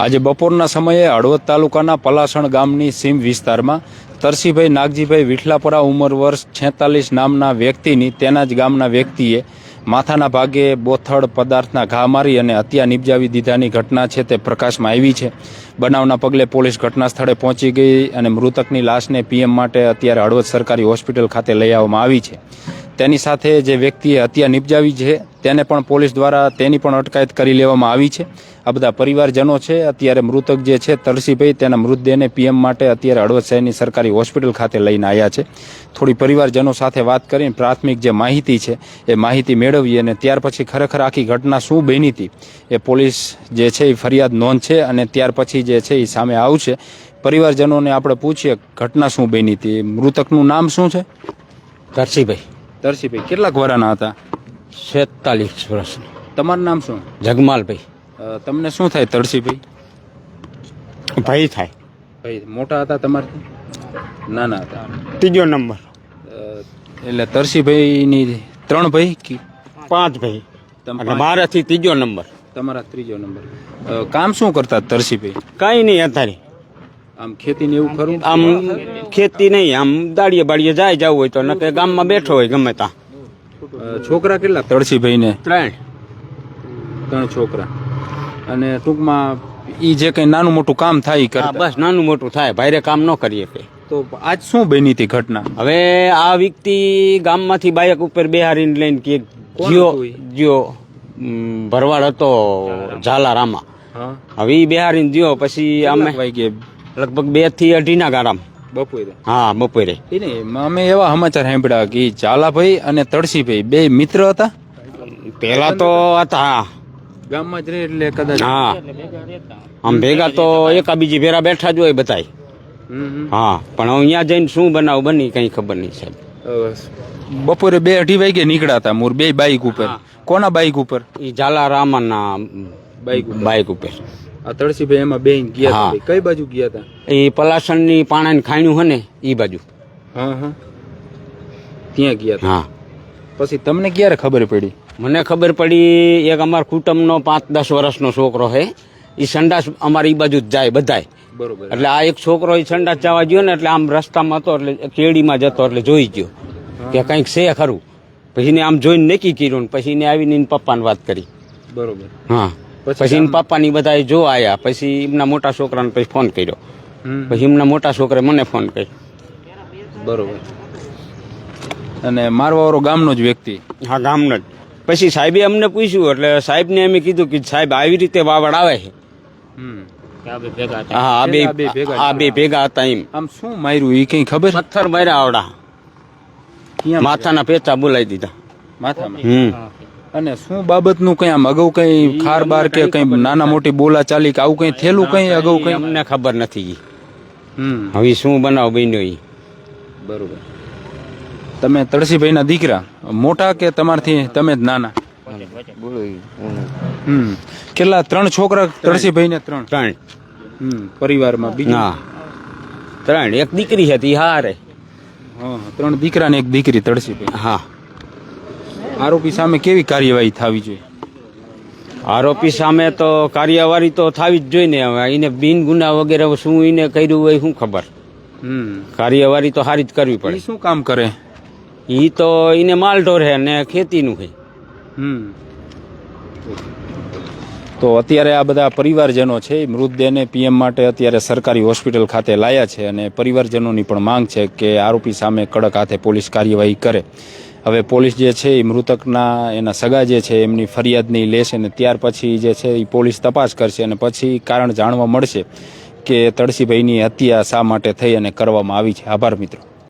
આજે બપોરના સમયે હળવદ તાલુકાના પલાસણ ગામની સીમ વિસ્તારમાં તરસીભાઈ નાગજીભાઈ વિઠલાપરા ઉંમર વર્ષ છેતાલીસ નામના વ્યક્તિની તેના જ ગામના વ્યક્તિએ માથાના ભાગે બોથડ પદાર્થના ઘા મારી અને હત્યા નિપજાવી દીધાની ઘટના છે તે પ્રકાશમાં આવી છે. બનાવના પગલે પોલીસ ઘટના સ્થળે પહોંચી ગઈ અને મૃતકની લાશને પીએમ માટે અત્યારે હળવદ સરકારી હોસ્પિટલ ખાતે લઈ આવવામાં આવી છે. તેની સાથે જે વ્યક્તિએ હત્યા નિપજાવી છે, તેને પણ પોલીસ દ્વારા તેની પણ અટકાયત કરી લેવામાં આવી છે. આ બધા પરિવારજનો છે, અત્યારે મૃતક જે છે તરસીભાઈ તેના મૃતદેહને પીએમ માટે અત્યારે હળવદ શહેરની સરકારી હોસ્પિટલ ખાતે લઈને આવ્યા છે. થોડી પરિવારજનો સાથે વાત કરીને પ્રાથમિક જે માહિતી છે, એ માહિતી મેળવી અને ત્યાર પછી ખરેખર આખી ઘટના શું બની હતી, એ પોલીસ જે છે, એ ફરિયાદ નોંધ છે અને ત્યાર પછી જે છે, એ સામે આવશે. પરિવારજનોને આપણે પૂછીએ, ઘટના શું બની હતી? મૃતકનું નામ શું છે? કરશીભાઈ તરસીભાઈ કેટલાક વરાના હતા? છેતાલીસ વર્ષ તમારું નામ શું? જગમાલભાઈ. તમને શું થાય તરસીભાઈ ભાઈ થાય. ભાઈ મોટા હતા તમારથી? નાના હતા. ત્રીજો નંબર. એટલે તરસીભાઈની ત્રણ ભાઈ કે પાંચ ભાઈ. મારાથી ત્રીજો નંબર. તમારા ત્રીજો નંબર. કામ શું કરતા તરસીભાઈ કઈ નહીં અત્યારે આમ ખેતી ને એવું ખરું? આમ ખેતી નહીં આમ દાડીએ બાડીએ જાય જવું હોય તો નકે ગામમાં બેઠો હોય ગમે ત્યાં. છોકરા કેટલા? તરસીભાઈ ને ત્રણ. ત્રણ છોકરા. અને ટૂંકમાં ઈ જે કઈ નાનું મોટું કામ થાય ઈ કરતા. બસ નાનું મોટું થાય. ભાઈરે કામ ન કરીએ કે. તો આજ શું બની હતી ઘટના? હવે આ વ્યક્તિ ગામમાંથી બાયક ઉપર બેહારીને લઈને કે જીઓ જીઓ ભરવાડ હતો ઝાલારામાં. હવે ઈ બેહારીને જીઓ પછી અમે લગભગ બેથી અઢીના ગાળા બપોરે? હા બપોરે. અમે એવા સમાચાર સાંભળ્યા કે ઝાલાભાઈ અને તળસીભાઈ બે મિત્ર હતા? પેલા તો હતા. હા. ગામમાં જ રહે એટલે કદાચ હા. આમ ભેગા તો એકા બીજી ભેરા બેઠા જ હોય બધાય. હા પણ અહીંયા જઈને શું બનાવ બની કઈ ખબર નહીં સાહેબ. બપોરે બે અઢી વાગે નીકળ્યા હતા મોર બે બાઈક ઉપર. કોના બાઈક ઉપર? ઈ ઝાલા રામાના બાઈક બાઇક ઉપર. તળસીભાઈ એમાં બેન ગયા હતા હા. ભાઈ. કઈ બાજુ ગયા હતા? એ પલાસણની પાણાની ખાણ્યું હે ને એ બાજુ. હા હા. ત્યાં ગયા હતા. હા. પછી તમને ક્યારે ખબર પડી? મને ખબર પડી એક અમારા કુટુંબનો પાંચ દસ વર્ષનો છોકરો હે. એ સંડાસ અમારી ઈ બાજુ જ જાય બધાય. બરોબર. એટલે આ એક છોકરો એ સંડાસ જવા ગયો ને એટલે આમ રસ્તામાં હતો એટલે કેડીમાં જતો એટલે જોઈ ગયો. કે કંઈક છે ખરું. પછી એને આમ જોઈને નક્કી કર્યું ને પછી એને આવીને એના પપ્પાને વાત કરી. બરોબર. હા. પછી એના પપ્પાની બધા જો આયા. પછી એમના મોટા છોકરાને પછી ફોન કર્યો. પછી એમના મોટા છોકરાએ મને ફોન કર્યો. બરોબર. અને મારવાવાળો ગામનો જ વ્યક્તિ? હા ગામનો જ. પછી સાહેબે અમને પૂછ્યું એટલે સાહેબને અમે કીધું કે સાહેબ આવી રીતે વાવડ આવે છે. હમ. હા આ બે આ બે ભેગા આ બે ભેગા હતા એમ. આમ શું માર્યું એ કઈ ખબર? પથ્થર માર્યા આવડા. માથાના પેચા બોલાવી દીધા. માથામાં? હમ. અને શું બાબતનું કઈ આમ અગાઉ કઈ ખાર બાર કે કઈ નાના મોટી બોલા ચાલી કે આવું કઈ થયેલું કઈ અગાઉ કઈ? અમને ખબર નથી. હવે શું બનાવ બન્યો એ બરોબર. તમે તળસીભાઈ ના દીકરા મોટા કે તમારથી તમે જ નાના? હમ. કેટલા ત્રણ છોકરા તળસીભાઈ ને ત્રણ? ત્રણ. હમ પરિવારમાં બીજું? ના ત્રણ એક દીકરી હતી હારે. હા ત્રણ દીકરા ને એક દીકરી તળસીભાઈ. હા. આરોપી સામે કેવી કાર્યવાહી થવી જોઈએ? આરોપી સામે તો કાર્યવાહી તો થવી જ જોઈએ ને હવે. એને બિન ગુના વગેરે શું એને કર્યું હોય શું ખબર? કાર્યવાહી તો સારી જ કરવી પડે. શું કામ કરે? એ તો એને માલ ઢોરે ને ખેતીનું છે હમ. તો અત્યારે આ બધા પરિવારજનો છે, એ મૃતદેહને પીએમ માટે અત્યારે સરકારી હોસ્પિટલ ખાતે લાયા છે અને પરિવારજનોની પણ માંગ છે કે આરોપી સામે કડક હાથે પોલીસ કાર્યવાહી કરે. હવે પોલીસ જે છે, એ મૃતકના એના સગા જે છે, એમની ફરિયાદની લેશે ને ત્યાર પછી જે છે, એ પોલીસ તપાસ કરશે અને પછી કારણ જાણવા મળશે કે તળસીભાઈની હત્યા શા માટે થઈ અને કરવામાં આવી છે. આભાર મિત્રો.